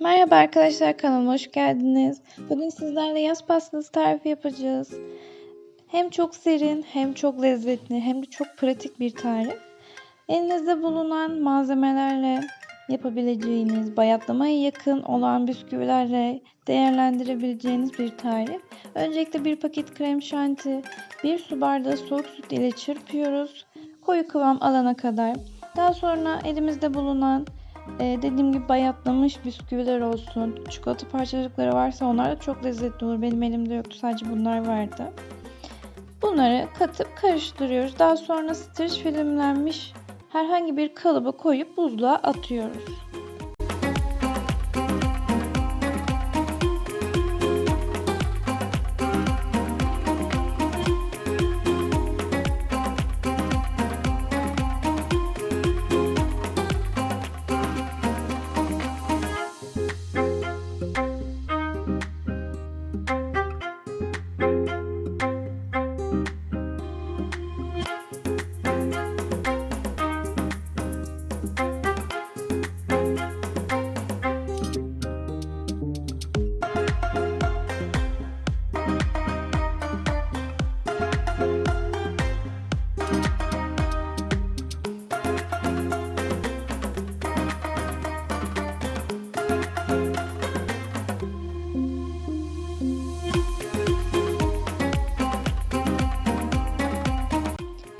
Merhaba arkadaşlar kanalıma hoş geldiniz. Bugün sizlerle yaz pastası tarifi yapacağız. Hem çok serin hem çok lezzetli hem de çok pratik bir tarif. Elinizde bulunan malzemelerle yapabileceğiniz, bayatlamaya yakın olan bisküvilerle değerlendirebileceğiniz bir tarif. Öncelikle bir paket krem şanti, bir su bardağı soğuk süt ile çırpıyoruz. Koyu kıvam alana kadar. Daha sonra elimizde bulunan ee, dediğim gibi bayatlamış bisküviler olsun. Çikolata parçacıkları varsa onlar da çok lezzetli olur. Benim elimde yoktu sadece bunlar vardı. Bunları katıp karıştırıyoruz. Daha sonra streç filmlenmiş herhangi bir kalıba koyup buzluğa atıyoruz.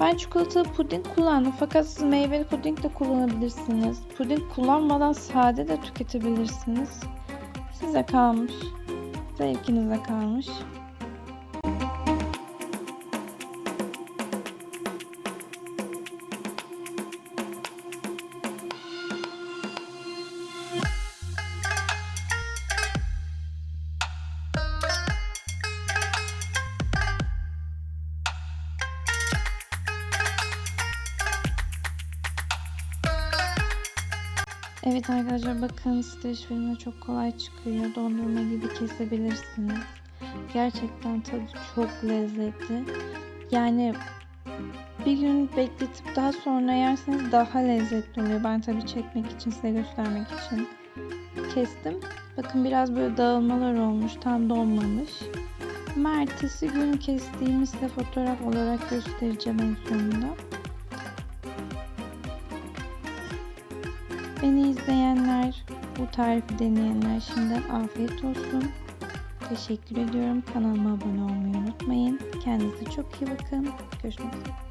Ben çikolatalı puding kullandım fakat siz meyveli puding de kullanabilirsiniz. Puding kullanmadan sade de tüketebilirsiniz. Size kalmış. Zevkinize kalmış. Evet arkadaşlar bakın streç filmi çok kolay çıkıyor. Dondurma gibi kesebilirsiniz. Gerçekten tadı çok lezzetli. Yani bir gün bekletip daha sonra yerseniz daha lezzetli oluyor. Ben tabi çekmek için size göstermek için kestim. Bakın biraz böyle dağılmalar olmuş. Tam donmamış. Ama ertesi gün kestiğimi size fotoğraf olarak göstereceğim en sonunda. Beni izleyenler, bu tarifi deneyenler şimdiden afiyet olsun. Teşekkür ediyorum. Kanalıma abone olmayı unutmayın. Kendinize çok iyi bakın. Görüşmek üzere.